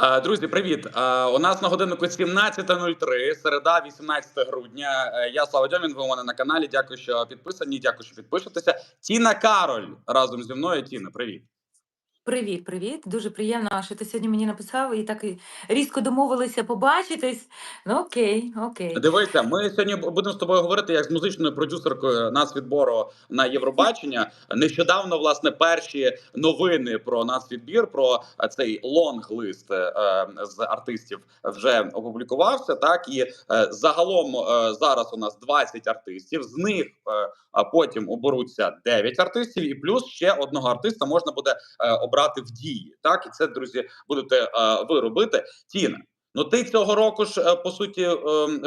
Друзі, привіт! У нас на годиннику 17.03, середа, 18 грудня. Е, Я Слава Дьомін, ви у мене на каналі. Дякую, що підписані. Дякую, що підпишетеся. Тіна Кароль разом зі мною. Тіна, привіт. Привіт, привіт. Дуже приємно, що ти сьогодні мені написав і так різко домовилися побачитись. Ну окей, окей. Дивися, ми сьогодні будемо з тобою говорити як з музичною продюсеркою нацвідбору на Євробачення. Нещодавно, власне, перші новини про нацвідбір, про е, цей лонг-лист е, з артистів вже опублікувався. Так і е, загалом е, зараз у нас 20 артистів. З них потім оберуться 9 артистів, і плюс ще одного артиста можна буде е, обрати в дії. Так, і це друзі будете е, ви робити. Тіна. Ну, ти цього року ж е, по суті е,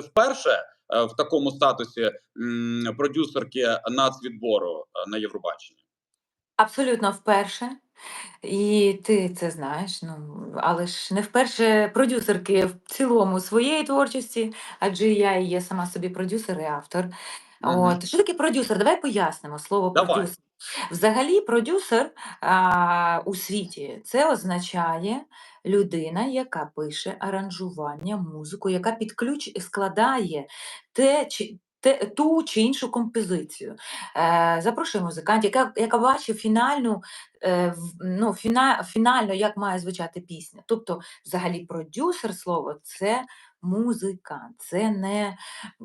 вперше е, в такому статусі продюсерки нацвідбору на Євробаченні. Абсолютно вперше. І ти це знаєш, ну але ж не вперше продюсерки в цілому своєї творчості, адже я і є сама собі продюсер і автор. От що таке продюсер? Давай пояснимо слово Давай. продюсер. Взагалі, продюсер а, у світі це означає людина, яка пише аранжування, музику, яка під ключ складає те чи те, ту чи іншу композицію. Е, запрошує музикантів, яка, яка бачить фінальну, е, ну, фіна, фінально, як має звучати пісня. Тобто, взагалі, продюсер слово це музикант, це не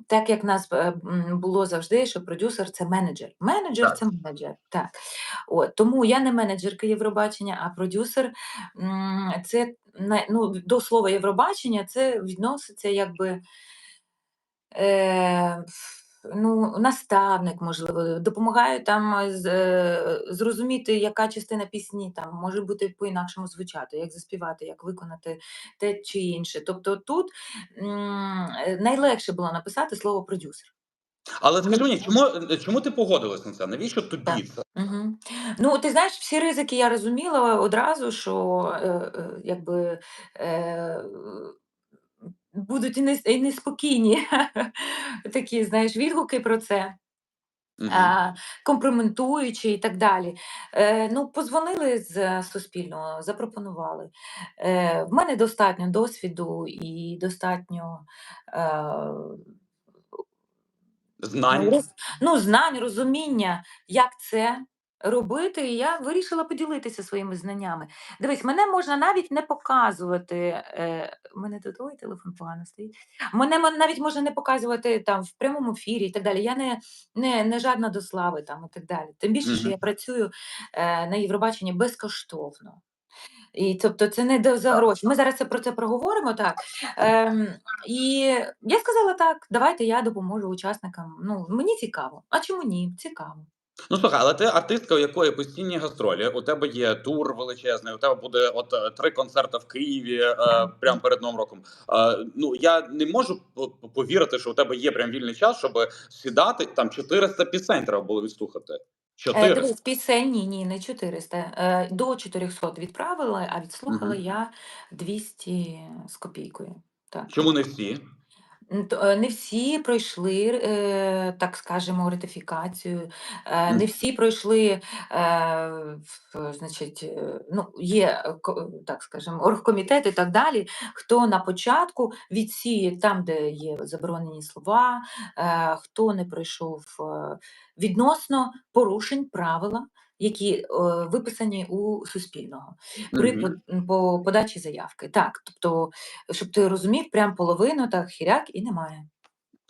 так, як нас е, було завжди, що продюсер це менеджер. Менеджер Так. це менеджер. Так. От, тому я не менеджерка Євробачення, а продюсер це ну, до слова Євробачення це відноситься якби. Е, ну, наставник, можливо, допомагає там з, е, зрозуміти, яка частина пісні там може бути по-інакшому звучати, як заспівати, як виконати те чи інше. Тобто тут м, е, найлегше було написати слово продюсер. Але скажи мені, чому, е, чому ти погодилась на це? Навіщо тобі це? Угу. Ну, ти знаєш, всі ризики я розуміла одразу, що е, е, якби е, будуть і нес- і неспокійні такі, знаєш, відгуки про це. Мгм. а, компрометуючи і так далі. Е, ну, позвонили з Суспільного, запропонували. Е, в мене достатньо досвіду і достатньо е, Знань. ну, ну, знань, розуміння, як це робити. І я вирішила поділитися своїми знаннями. Дивись, мене можна навіть не показувати. Е, мене тут ой, телефон погано стоїть. Мене мо- навіть можна не показувати там в прямому ефірі і так далі. Я не, не, не жадна до слави там і так далі. Тим більше, що Мгм. я працюю е, на Євробаченні безкоштовно. І тобто це не до за гроші. Ми зараз це про це проговоримо так. Ем, і я сказала так, давайте я допоможу учасникам. Ну, мені цікаво. А чому ні? Цікаво. Ну слухай, але ти артистка, у якої постійні гастролі, у тебе є тур величезний, у тебе буде от е, три концерти в Києві е, прямо перед новим роком. Е, ну я не можу по- по- повірити, що у тебе є прям вільний час, щоб сідати там 400 пісень треба було відслухати. Е, 400. дивись, пісень ні, ні, не 400. Е, до 400 відправили, а відслухала Мгм. я 200 з копійкою. Так. Чому не всі? То, е, Не всі пройшли, е, так скажемо, ретифікацію, е, не Мгм. всі пройшли, е, в- значить, е, ну, є, е, ко- так скажемо, оргкомітет і так далі, хто на початку. Відсіє там, де є заборонені слова, е, хто не пройшов е, відносно порушень правила, які е, виписані у Суспільного при Мгм. по по подачі заявки. Так, тобто, щоб ти розумів, прям половину так хіряк і немає.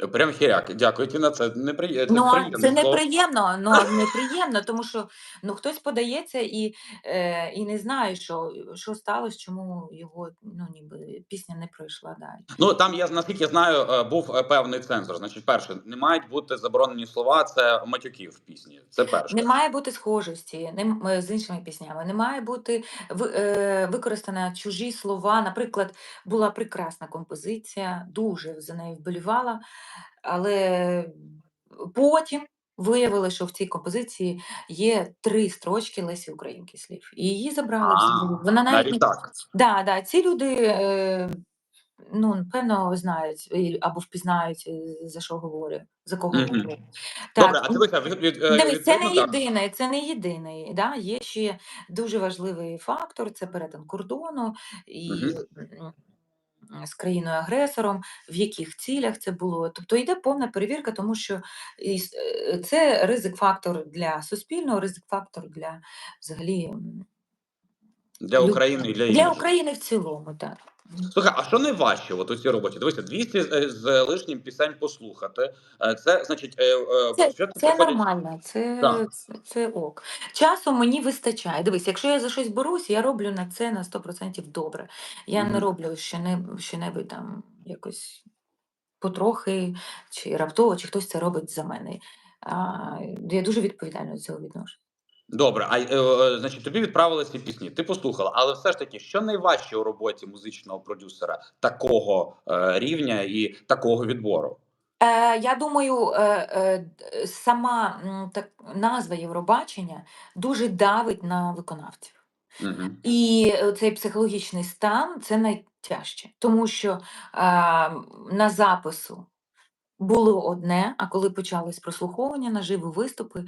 Прям хіряк. Дякую, Тіна. Це неприємно. Це Ну, а приємне це слово. неприємно, ну неприємно, тому що ну хтось подається і, е, і не знає, що, що сталося, чому його ну ніби пісня не пройшла далі. Ну там я наскільки я знаю, е, був е, певний цензор. Значить, перше, не мають бути заборонені слова. Це матюки в пісні. Це перше. Не має бути схожості не е, з іншими піснями, не має бути ви- е, використано чужі слова. Наприклад, була прекрасна композиція, дуже за нею вболівала, але потім виявили, що в цій композиції є три строчки Лесі Українки слів. І її забрали А. Вона навіть не так. да, да, ці люди. Е, ну, напевно, знають або впізнають, е, за що говорю, за кого Мгм. говорю. Добре, а Так, дивися, від, від, е, Дивись, це не єдине, це не єдиний. Да? Є ще дуже важливий фактор це перетин кордону і Мгм. м, з країною-агресором, в яких цілях це було. Тобто йде повна перевірка, тому що е, це ризик-фактор для суспільного, ризик-фактор для взагалі Для України і для для. України в цілому, так. Слухай, а що найважче от у цій роботі? Дивися, 200 з, з лишнім пісень послухати. Е, Це значить, е, е, Це, це приходять- нормально, це, Так. це, це ок. Часу мені вистачає. Дивись, якщо я за щось берусь, я роблю на це на 100% добре. Я не роблю що-небудь, що-небудь там якось потрохи, чи раптово, чи хтось це робить за мене. А, я дуже відповідально до цього відношу. Добре, а е, е, значить, тобі відправили ці пісні, ти послухала, але все ж таки, що найважче у роботі музичного продюсера такого е, рівня і такого відбору? Е, я думаю, е, е, сама так, назва Євробачення дуже давить на виконавців. Угу. І цей психологічний стан це найтяжче, тому що а, на запису було одне, а коли почались прослуховування, наживо виступи,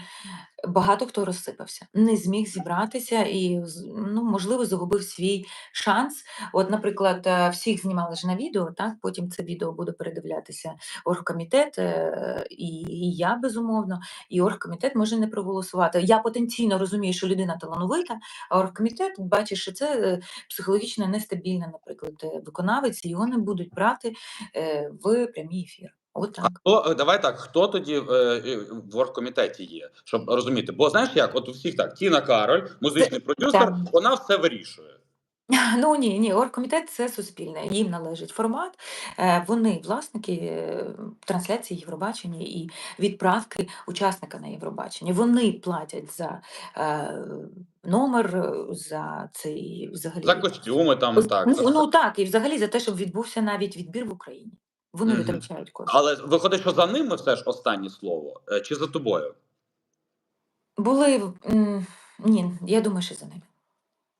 багато хто розсипався, не зміг зібратися і, ну, можливо, загубив свій шанс. От, наприклад, е, всіх знімали ж на відео, так? потім це відео буде передивлятися оргкомітет, е, і, я, безумовно, і оргкомітет може не проголосувати. Я потенційно розумію, що людина талановита, а оргкомітет бачить, що це е, психологічно нестабільний, наприклад, виконавець, його не будуть брати в прямий ефір. От А хто давай так, хто тоді е, е, в оргкомітеті є, щоб розуміти? Бо знаєш як, от у всіх так, Тіна Кароль, музичний продюсер, так. вона все вирішує. Ну ні, ні, оргкомітет це суспільне. Їм належить формат. Е, Вони власники е, трансляції Євробачення і відправки учасника на Євробачення. Вони платять за е, номер, е, за цей взагалі. За костюми там так. ну, за ну так, і взагалі за те, щоб відбувся навіть відбір в Україні. Вони Мгм. витрачають кошти. Але виходить, що за ними все ж останнє слово, е, чи за тобою? Були ні, я думаю, що за ними.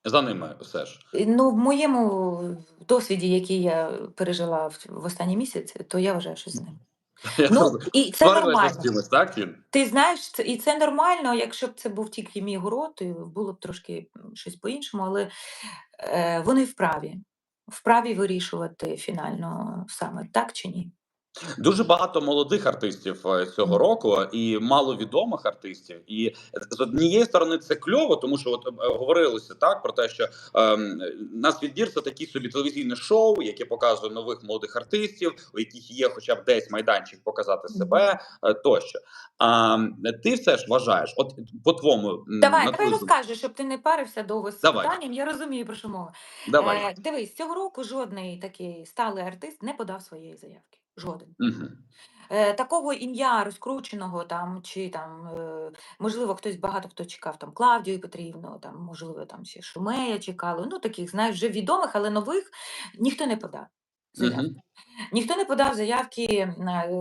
За ними все ж. Ну, в моєму досвіді, який я пережила в, останній місяць, то я вважаю, що за ними. Я Ну, і це нормально. так, Ти знаєш, і це нормально, якщо б це був тільки мій город, і було б трошки щось по-іншому, але е, вони вправі. Вправі вирішувати фінально саме так чи ні. Дуже багато молодих артистів е, цього року і маловідомих артистів. І з однієї сторони це кльово, тому що от е, говорилося так про те, що ем, нас відбір це такі собі телевізійне шоу, яке показує нових молодих артистів, у яких є хоча б десь майданчик показати себе е, тощо. А ти все ж вважаєш, от по твому Давай, давай розкажи, щоб ти не парився довго з Давай. питанням. Я розумію, про що мова. Давай. Е, дивись, цього року жодний такий сталий артист не подав своєї заявки. Жоден. Угу. Е, такого ім'я розкрученого там, чи там, е, можливо, хтось багато хто чекав там Клавдію Петрівну, там, можливо, там ще Шумея чекали. Ну, таких, знаєш, вже відомих, але нових ніхто не подав. Заявки. Ніхто не подав заявки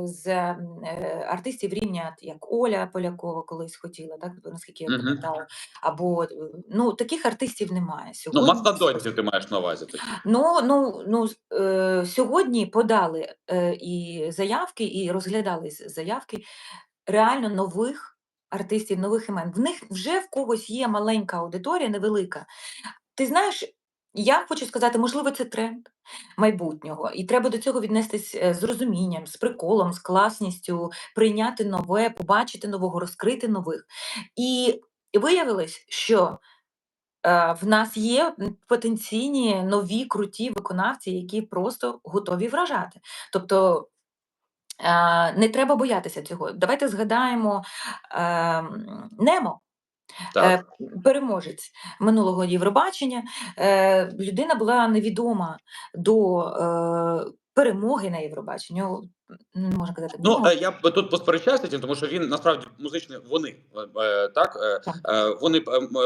з е, артистів рівня, як Оля Полякова колись хотіла, так наскільки я Мгм. пам'ятаю. Або е, ну таких артистів немає Ну, сьогодні. мастодонтів ти маєш на увазі. такі. Ну, ну, ну, з- е, сьогодні подали е, і заявки, і розглядались заявки реально нових артистів, нових імен. В них вже в когось є маленька аудиторія, невелика. Ти знаєш, я хочу сказати, можливо, це тренд майбутнього, і треба до цього віднестись е, з розумінням, з приколом, з класністю, прийняти нове, побачити нового, розкрити нових. І виявилось, що е, в нас є потенційні нові круті виконавці, які просто готові вражати. Тобто е, не треба боятися цього. Давайте згадаємо е, Немо. Так. Е, переможець минулого Євробачення. Е, людина була невідома до е, перемоги на Євробаченні. Не можна казати, Ну ну, я б тут посперечаюся, тим, тому що він насправді музичний. Вони так, Так. вони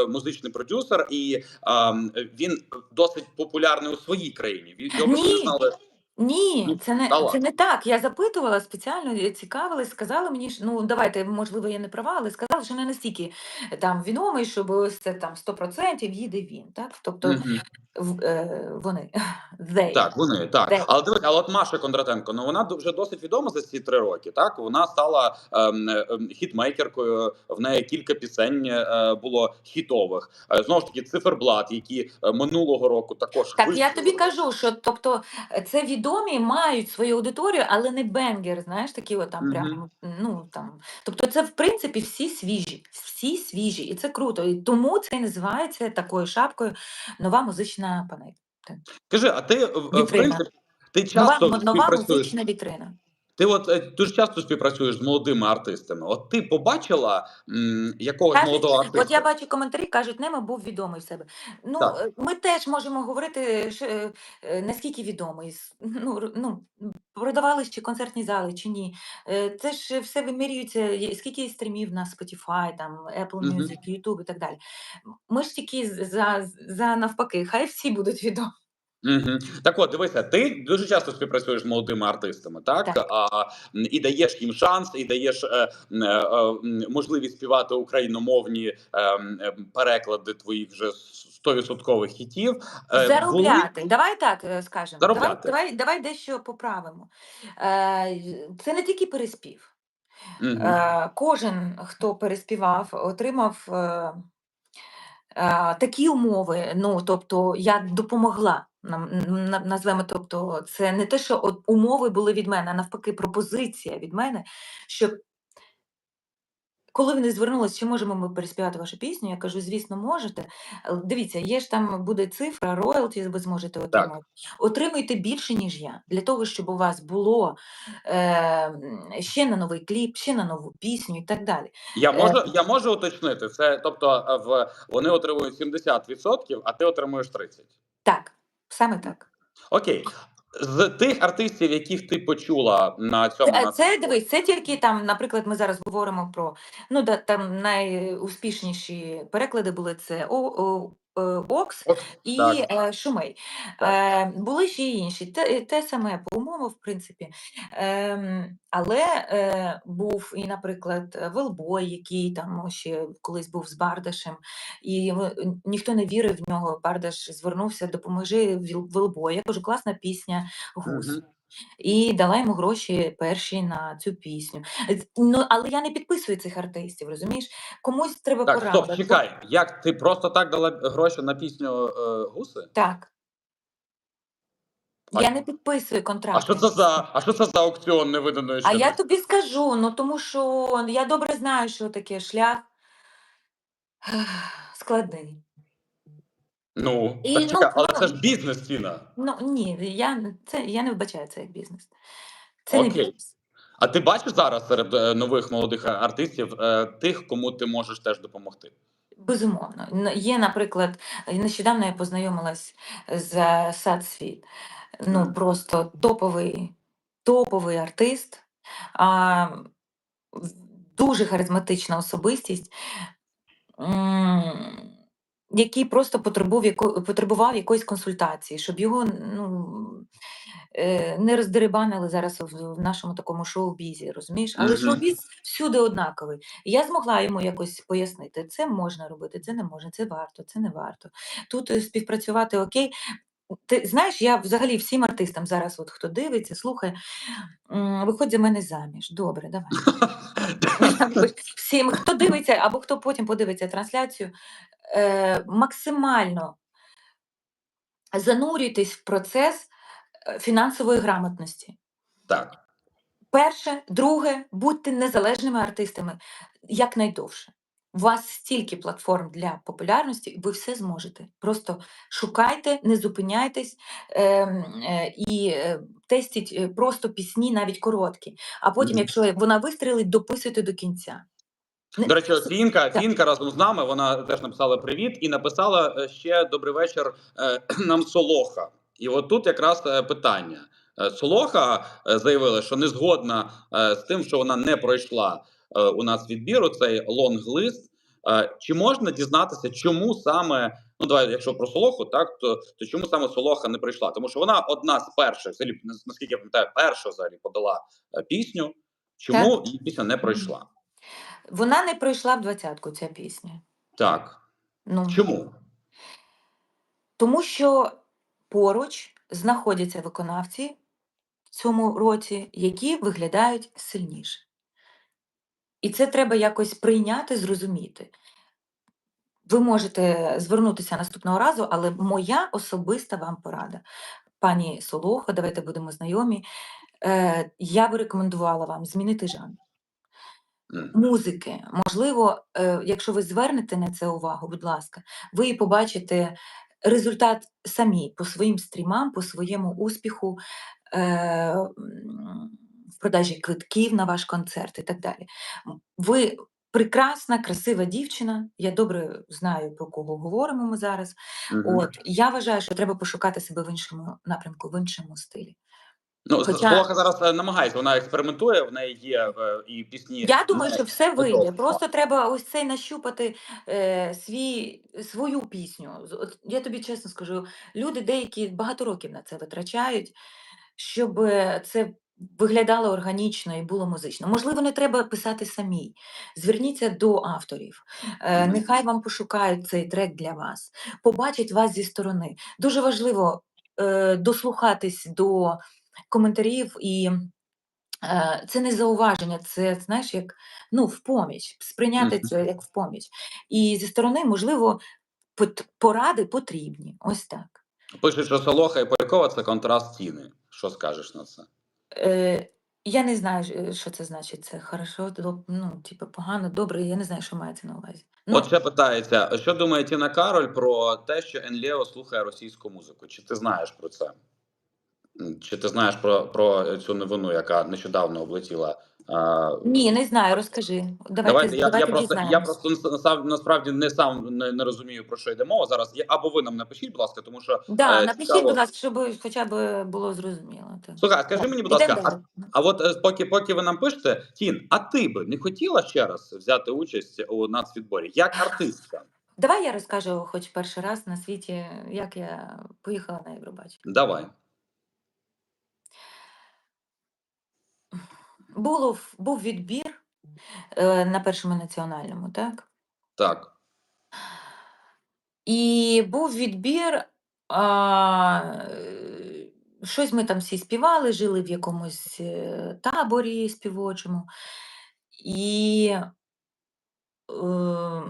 музичний продюсер, і він досить популярний у своїй країні. Його Ні. знали. Ні, Ну, це не та це ладно. не так. Я запитувала спеціально, е, цікавилась, сказали мені, що ну давайте, можливо, я не права, але сказали, що не настільки е, там відомий, щоб ось це там 100% їде він. Так? Тобто Мгм. в, е, вони they. Так, вони так. They. Але дивись, але от Маша Кондратенко, ну вона ду- вже досить відома за ці три роки. Так вона стала ем, ем, хітмейкеркою. В неї кілька пісень е, було хітових. Е, знову ж таки, циферблат, які е, минулого року також Так я вистрілили. тобі кажу, що тобто е, це відомі мають свою аудиторію, але не бенгер, знаєш, такі от там Мгм. прям ну там. Тобто, це в принципі всі свіжі, всі свіжі, і це круто. І тому це і називається такою шапкою нова музична панель. Кажи, а ти в- в Вітрина. принципі ти Нова, часто нова співпрацюєш? музична вітрина. Ти от е, дуже часто співпрацюєш з молодими артистами. От ти побачила м, якогось Кажуть, молодого артиста? От я бачу коментарі, кажуть, Немо був відомий в себе. Ну, Так. е, ми теж можемо говорити, що, е, наскільки відомий. Ну, ну, продавались чи концертні зали, чи ні. Це ж все вимірюється, скільки є стрімів на Spotify, там, Apple. Music, YouTube і так далі. Ми ж тільки за, за навпаки, хай всі будуть відомі. Угу. Так от, дивися, ти дуже часто співпрацюєш з молодими артистами, так? Так. А, і даєш їм шанс, і даєш е, е, е, можливість співати україномовні е, е, переклади твоїх вже 100% хітів. Е, були- Заробляти. Давай так е, скажемо. Заробляти. давай, давай дещо поправимо. Е, Це не тільки переспів. Мгм. Е, Кожен, хто переспівав, отримав е, е, такі умови. Ну, тобто, я допомогла. Назвемо, тобто, це не те, що умови були від мене, а навпаки, пропозиція від мене, щоб коли вони звернулися, чи можемо ми переспівати вашу пісню, я кажу, звісно, можете. Е, Дивіться, є ж там буде цифра, роялті ви зможете отримати. Отримуйте більше, ніж я, для того, щоб у вас було е, ще на новий кліп, ще на нову пісню і так далі. Я Е, можу, я можу уточнити це. Тобто, е, в вони отримують 70%, а ти отримуєш 30%. Так, саме так. Окей. З тих артистів, яких ти почула на цьому Це, це дивись, це тільки там, наприклад, ми зараз говоримо про ну да, там найуспішніші переклади були це О, О, Окс і так. е, Шумей. Так. Е, були ще й інші. Те, те саме по умовам, в принципі. Ем, але е, був і, наприклад, Велбой, який там ще колись був з Бардашем, і ніхто не вірив в нього. Бардаш звернувся, допоможи Велбой. Я кажу, класна пісня, гус. Мгм. І дала йому гроші перші на цю пісню. Ну, але я не підписую цих артистів, розумієш? Комусь треба Так, порада. стоп, чекай. Як ти просто так дала гроші на пісню е, гуси? Так. А- Я не підписую контракт. А що це за а що це за аукціон невиданої А я щедрості? тобі скажу, ну тому що я добре знаю, що таке шлях складний. Ну, І, так ну, чекай, але ну, це ж бізнес, Тіна. Ну ні, я це я не вбачаю це як бізнес. Це не Окей. бізнес. А ти бачиш зараз серед е, нових молодих артистів е, тих, кому ти можеш теж допомогти? Безумовно. Н- Є, наприклад, нещодавно я познайомилась з е, Сад Світ. Ну, просто топовий, топовий артист, а, дуже харизматична особистість, м, який просто потребував, яко, потребував якоїсь консультації, щоб його ну, е, не роздерибанили зараз в, в нашому такому шоу-бізі, розумієш? Але шоу-біз всюди однаковий. І я змогла йому якось пояснити, це можна робити, це не можна, це варто, це не варто. Тут е, співпрацювати окей. Ти знаєш, я взагалі всім артистам зараз, от хто дивиться, слухає, виходь за мене заміж. Добре, давай. Всім, хто дивиться, або хто потім подивиться трансляцію, е, максимально занурюйтесь в процес е, фінансової грамотності. Так. Перше, друге, будьте незалежними артистами якнайдовше. У вас стільки платформ для популярності, і ви все зможете. Просто шукайте, не зупиняйтесь ем, е, і е, тестіть е, просто пісні, навіть короткі. А потім, Мгм. якщо вона вистрілить, дописуйте до кінця. До речі, Фінка, Фінка разом з нами. Вона теж написала привіт і написала е, ще добрий вечір е, нам Солоха. І от тут якраз е, питання. Солоха заявила, що не згодна з тим, що вона не пройшла у нас відбіру цей лонг-лист. Чи можна дізнатися, чому саме ну давай, якщо про Солоху, так то, то чому саме Солоха не прийшла? Тому що вона одна з перших, взагалі, наскільки я пам'ятаю, перша взагалі подала пісню. Чому її пісня не пройшла? Вона не пройшла в двадцятку, ця пісня. Так Ну, чому? Тому що поруч знаходяться виконавці в цьому році, які виглядають сильніше. І це треба якось прийняти, зрозуміти. Ви можете звернутися наступного разу, але моя особиста вам порада. Пані Солохо, давайте будемо знайомі. Е, я би рекомендувала вам змінити жанр. Музики. Можливо, е, якщо ви звернете на це увагу, будь ласка, ви побачите результат самі по своїм стрімам, по своєму успіху е, в продажі квитків на ваш концерт і так далі. Ви прекрасна, красива дівчина. Я добре знаю, про кого говоримо ми зараз. От я вважаю, що треба пошукати себе в іншому напрямку, в іншому стилі. Ну, Хоча- Солоха зараз е, намагається, вона експериментує, в неї є е, і пісні. Я думаю, що все вийде. Просто треба ось цей нащупати е, свій, свою пісню. От я тобі чесно скажу, люди деякі багато років на це витрачають, щоб е, це виглядало органічно і було музично. Можливо, не треба писати самій. Зверніться до авторів. Е, Нехай вам пошукають цей трек для вас, побачать вас зі сторони. Дуже важливо е, дослухатись до коментарів і. Е, Це не зауваження, це знаєш, як ну, в поміч, сприйняти це як в поміч. І зі сторони, можливо, поради потрібні. Ось так. Пишуть, що Солоха і Полякова це контраст тіни. Що скажеш на це? Е, я не знаю, е, що це значить. Це хорошо, доб- ну, типу, погано, добре. Я не знаю, що мається на увазі. Ну, От ще питається, що думає Тіна Кароль про те, що Енлео слухає російську музику? Чи ти знаєш про це? Чи ти знаєш про, про цю новину, яка нещодавно облетіла? А, ні, не знаю, розкажи. Давайте, Давайте, я, давайте я просто я просто нас- насправді не сам не, не розумію про що йде мова зараз. Я або ви нам напишіть, будь ласка, тому що Да, е, напишіть, цікаво. будь ласка, щоб хоча б було зрозуміло. Слухай, скажи Так, мені, будь ласка, а, а от е, поки поки ви нам пишете, Тін, а ти би не хотіла ще раз взяти участь у нацвідборі як артистка? Давай я розкажу хоч перший раз на світі, як я поїхала на Євробачення. Давай. Було, був відбір е, на першому національному, так? Так. І був відбір. А, е, щось ми там всі співали, жили в якомусь е, таборі співочому. І е,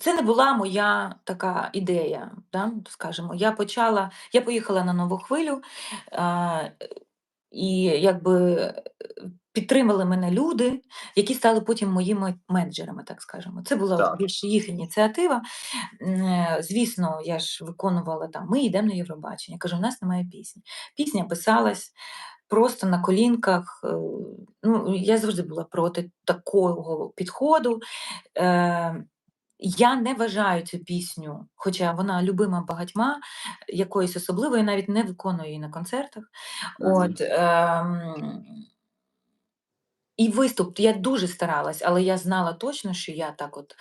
це не була моя така ідея, да, скажімо. Я почала, я поїхала на нову хвилю, а, і якби підтримали мене люди, які стали потім моїми менеджерами, так скажемо. Це була Так. більше їх ініціатива. Е, Звісно, я ж виконувала там, ми йдемо на Євробачення. Кажу, у нас немає пісні. Пісня писалась просто на колінках. е, Ну, я завжди була проти такого підходу. Е, я не вважаю цю пісню, хоча вона любима багатьма, якоюсь особливою, навіть не виконую її на концертах. От, ем, і виступ я дуже старалась, але я знала точно, що я так от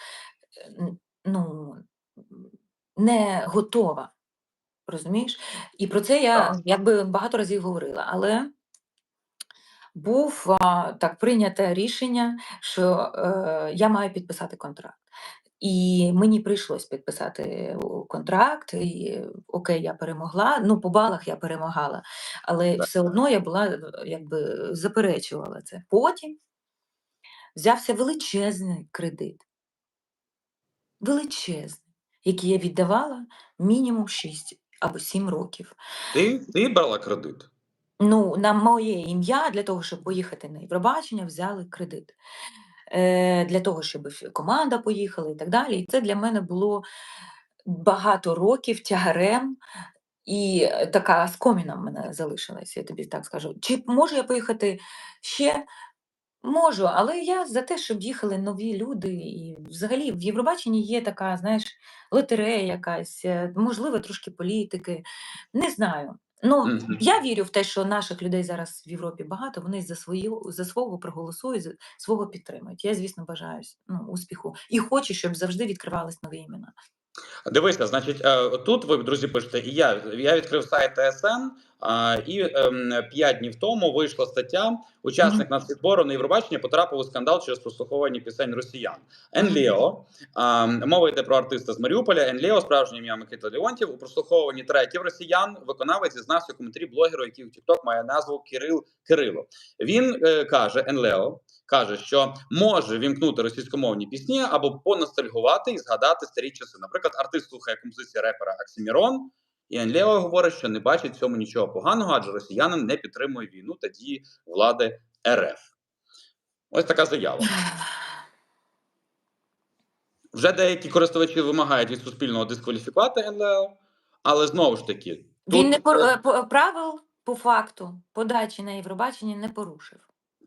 е, ну, не готова. Розумієш? І про це я якби багато разів говорила. Але був так прийняте рішення, що е, я маю підписати контракт. І мені прийшлось підписати контракт, і окей, я перемогла. Ну, по балах я перемагала, але Так. все одно я була е, якби заперечувала це. Потім взявся величезний кредит, величезний, який я віддавала мінімум 6 або 7 років. Ти, ти брала кредит? Ну, на моє ім'я для того, щоб поїхати на Євробачення, взяли кредит. Е, для того, щоб команда поїхала і так далі. І це для мене було багато років тягарем, і е, така скоміна в мене залишилась, я тобі так скажу. Чи можу я поїхати ще? Можу, але я за те, щоб їхали нові люди. І взагалі в Євробаченні є така, знаєш, лотерея якась, е, можливо, трошки політики. Не знаю. Ну, Мгм. я вірю в те, що наших людей зараз в Європі багато, вони за свою за свого проголосують, за свого підтримують. Я, звісно, бажаю ну, успіху і хочу, щоб завжди відкривались нові імена. Дивися, значить, е, тут ви, друзі, пишете, і я. Я відкрив сайт ТСН, і ем, 5 днів тому вийшла стаття. Учасник нацвідбору на Євробачення потрапив у скандал через прослуховування пісень росіян. Енліо, а, мова йде про артиста з Маріуполя. Енліо, справжнє ім'я Микита Леонтів, у прослуховуванні треків росіян виконавець зізнався у коментарі блогеру, який у TikTok має назву Кирил Кирило. Він е, каже, Енлео каже, що може вімкнути російськомовні пісні або поностальгувати і згадати старі часи. Наприклад, артист слухає композиції репера Оксімірон, і Енлео говорить, що не бачить в цьому нічого поганого, адже росіянин не підтримує війну та дії влади РФ. Ось така заява. Вже деякі користувачі вимагають від суспільного дискваліфікувати НЛО, але знову ж таки, Він не пор... по- правил по факту подачі на Євробачення не порушив.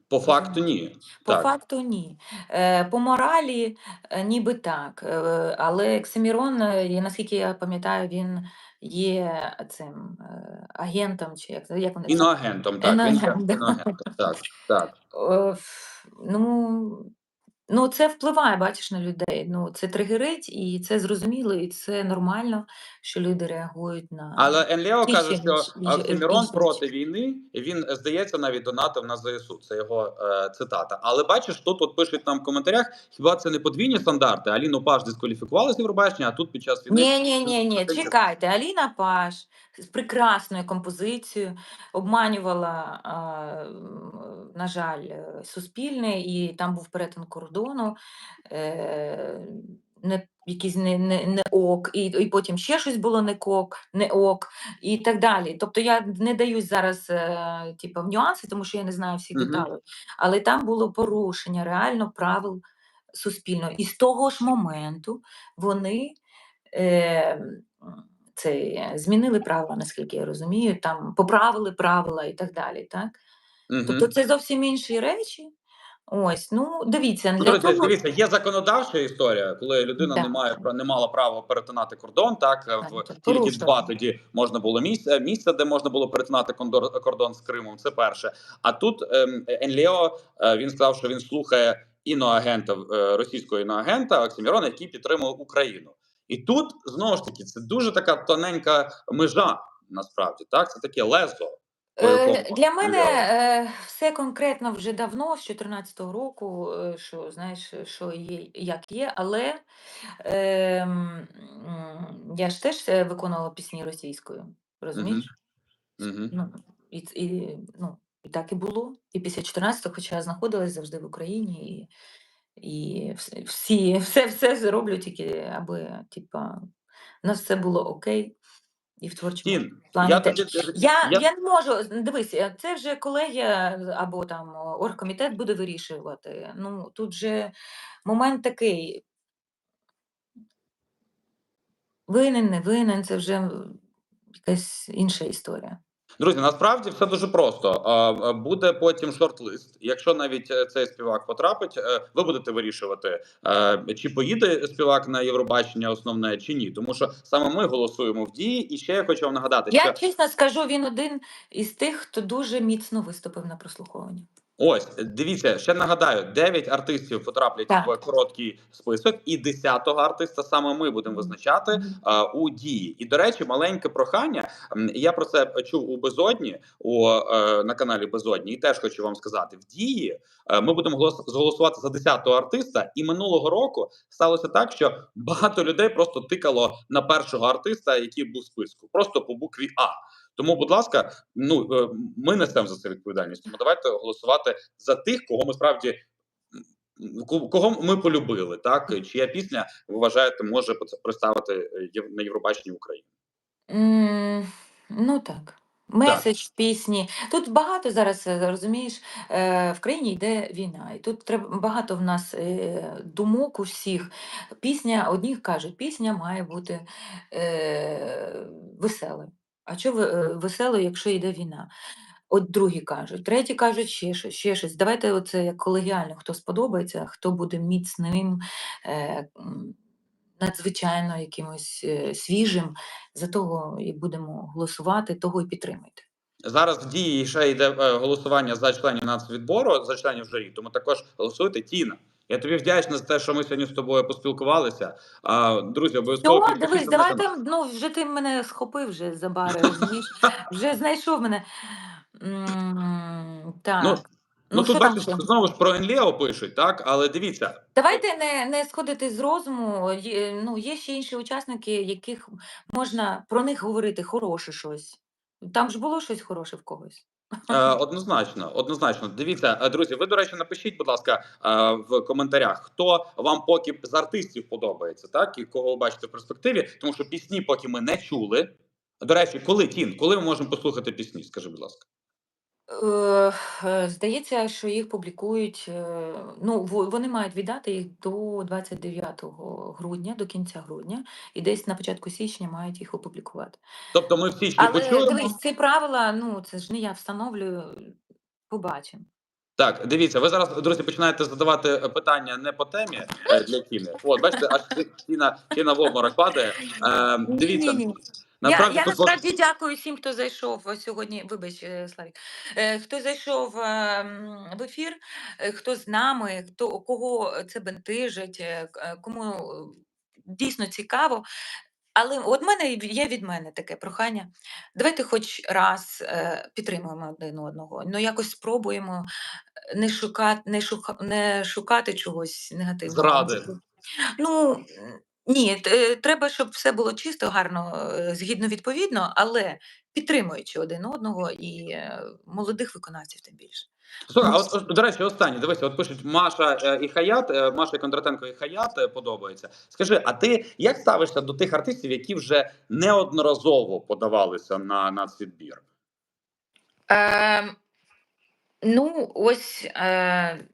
по факту ні. По так. факту ні. Е, По моралі е, ніби так. Е, Але Оксимірон, е, наскільки я пам'ятаю, він є цим е, агентом, чи як, як вони? Іноагентом, так. іноагентом, да. іноагентом, так, так. Е, Ну, ну, це впливає, бачиш, на людей. Ну, це тригерить, і це зрозуміло, і це нормально, що люди реагують на. Але Енлео каже, що Оксимірон проти війни, він, е, здається, навіть донатив на ЗСУ. Це його е, цитата. Але бачиш, тут от пишуть нам в коментарях, хіба це не подвійні стандарти? Аліну Паш дискваліфікували з Євробачення, а тут під час війни. Ні, ні, ні, ні, чекайте. Аліна Паш з прекрасною композицією обманювала, м, на жаль, е, суспільне, і там був перетин кордону, е, не, якийсь не, не, не ок, і, і потім ще щось було не кок, не ок, і так далі. Тобто я не даюсь зараз е, типу, в нюанси, тому що я не знаю всіх Мгм. деталей, але там було порушення реально правил суспільного. І з того ж моменту вони е, м, цей, е, змінили правила, наскільки я розумію, там поправили правила і так далі. Так? Мгм. Тобто це зовсім інші речі. Ось, ну дивіться, Ну, для друзі, того, дивіться, є законодавча історія, коли людина не має пра- не мала права перетинати кордон. Так Так, в тільки два тоді можна було місце, місце, де можна було перетинати кондор, кордон з Кримом. Це перше. А тут ем, Енліо е, він сказав, що він слухає іноагента е, російського іноагента Оксімірона, який підтримує Україну. І тут знову ж таки це дуже така тоненька межа. Насправді так, це таке лезо. Е, Для мене е, все конкретно вже давно, з 2014 року, е, що знаєш, що є, як є, але е, м, я ж теж е, виконувала пісні російською, розумієш? Мгм. Ну, і, ц- і, ну, і так і було. І після 14-го, хоча я знаходилась завжди в Україні, і, і вс- всі, все, все зроблю тільки, аби типа, у нас все було окей. І в творчому Тін, плані я теж. тоді Я, я- я не можу, дивись, е, це вже колегія або там оргкомітет буде вирішувати. Ну, тут же момент такий. Винен, не винен, це вже якась інша історія. Друзі, насправді все дуже просто. Буде потім шорт-лист. Якщо навіть е, цей співак потрапить, е, ви будете вирішувати, е, чи поїде співак на Євробачення основне, чи ні. Тому що саме ми голосуємо в дії. І ще я хочу вам нагадати, Я що чесно скажу, він один із тих, хто дуже міцно виступив на прослуховуванні. Ось дивіться, ще нагадаю: 9 артистів потраплять Так. в короткий список, і 10-го артиста саме ми будемо визначати а, у дії. І до речі, маленьке прохання. Я про це чув у Безодні у е, на каналі Безодні, і теж хочу вам сказати: в дії е, ми будемо голос- зголосувати за 10-го артиста. І минулого року сталося так, що багато людей просто тикало на першого артиста, який був в списку, просто по букві А. Тому, будь ласка, ну е, ми несемо за це відповідальність. Тому давайте голосувати за тих, кого ми справді. Кого ми полюбили, так чия пісня ви вважаєте може представити на Євробаченні України? М, Ну так. Меседж пісні. Тут багато зараз, е, розумієш, е, в країні йде війна, і тут треба багато в нас думок у всіх. Пісня, одні кажуть, пісня має бути е, веселою. А що веселою, якщо йде війна? От другі кажуть, треті кажуть ще щось, ще щось. Давайте оце як колегіально, хто сподобається, хто буде міцним е, надзвичайно якимось е, свіжим, за того і будемо голосувати, того і підтримуйте. Зараз в дії ще йде е, голосування за членів нацвідбору, за членів журі, тому також голосуйте. Тіна. Я тобі вдячний за те, що ми сьогодні з тобою поспілкувалися. А, друзі, обов'язково Що, дивись, на давайте, ну, вже ти мене схопив вже за бари, розумієш? Вже знайшов мене. М, Так. Ну, Ну, Ну, що тут там бачиш, знову ж про Енліо пишуть, так? Але дивіться, Давайте не, не сходити з розуму. Є, ну, є ще інші учасники, яких можна про них говорити хороше щось. Там ж було щось хороше в когось. Е, однозначно, однозначно. Дивіться, е, друзі, ви, до речі, напишіть, будь ласка, е, в коментарях, хто вам поки з артистів подобається, так? І кого ви бачите в перспективі, тому що пісні поки ми не чули. До речі, коли Тін, коли ми можемо послухати пісні? Скажи, будь ласка. Е, е, Здається, що їх публікують. е, Ну, во- вони мають віддати їх до 29 грудня, до кінця грудня, і десь на початку січня мають їх опублікувати. Тобто ми в січні Але почуємо. дивись, ці правила, ну це ж не я встановлюю. Побачимо. Так, дивіться, ви зараз, друзі, починаєте задавати е, питання не по темі е, для Тіни. От, бачите, аж Тіна, Тіна в обморок падає. Е, дивіться, Ні-ні-ні. Насправді я я насправді дякую всім, хто зайшов сьогодні. Вибач, е, Славік, е, хто зайшов е, в ефір, хто з нами, хто кого це е, кому дійсно цікаво. Але от мене є від мене таке прохання. Давайте хоч раз підтримуємо один одного. Ну якось спробуємо не шукати, не шука, не шукати чогось негативного. Зради. Ну ні, т- треба, щоб все було чисто, гарно, е, згідно відповідно, але підтримуючи один одного і е, молодих виконавців тим більше. Слухай, а от, от, до речі, останнє, дивися, от пишуть Маша е, і Хаят, е, Маша Кондратенко і Хаят е, подобається. Скажи, а ти як ставишся до тих артистів, які вже неодноразово подавалися на нацвідбір? Е, ну, ось. Е,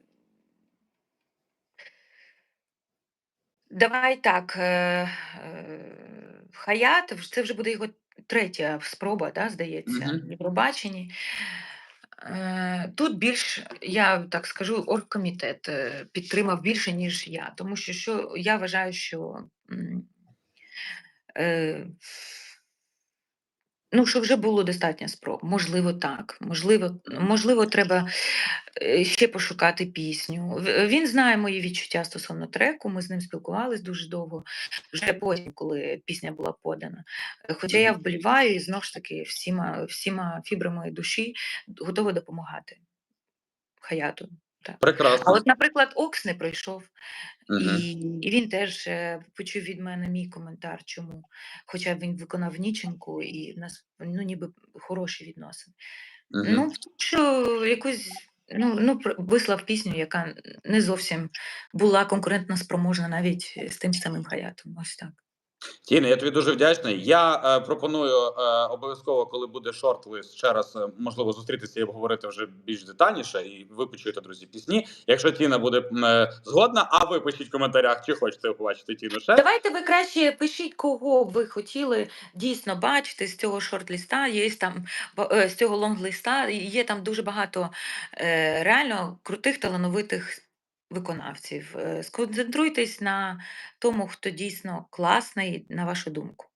давай так. Е, е, Хаят, це вже буде його третя спроба, да, здається, Мгм. в Євробаченні. Е, Тут більш, я так скажу, оргкомітет е, підтримав більше, ніж я. Тому що, що я вважаю, що м, е, ну, що вже було достатньо спроб. Можливо, так. Можливо, можливо, треба е, ще пошукати пісню. Він знає мої відчуття стосовно треку. Ми з ним спілкувались дуже довго, вже потім, коли пісня була подана. Е, Хоча я вболіваю і знову ж таки всіма, всіма фібрами душі готова допомагати Хаяту. Так. А от, наприклад, Окс не пройшов, Мгм. і, і він теж е, почув від мене мій коментар, чому. Хоча він виконав ніченьку, і в нас ну, ніби хороші відносини. Мгм. Ну, що якусь ну, ну, вислав пісню, яка не зовсім була конкурентно спроможна навіть з тим самим Хаятом. Ось так. Тіна, я тобі дуже вдячний. Я е, пропоную е, обов'язково, коли буде шорт-лист, ще раз е, можливо зустрітися і обговорити вже більш детальніше. І ви почуєте, друзі, пісні. Якщо Тіна буде е, згодна, а ви пишіть в коментарях, чи хочете побачити Тіну ще. Давайте ви краще пишіть, кого ви хотіли дійсно бачити з цього шорт-ліста. Є там е, з цього лонг-листа. Є там дуже багато е, реально крутих талановитих виконавців. Е, Сконцентруйтесь на тому, хто дійсно класний, на вашу думку.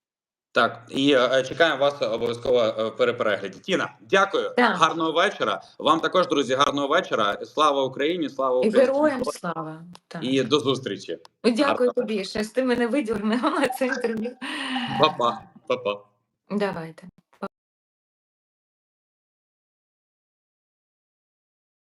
Так, і е, чекаємо вас обов'язково е, переперегляді. Тіна, дякую, Так. гарного вечора. Вам також, друзі, гарного вечора. Слава Україні, слава І українському героям слава. Так. І до зустрічі. Дякую гарного тобі, що ти мене виділив на це інтерв'ю. Па-па. Па-па. Давайте.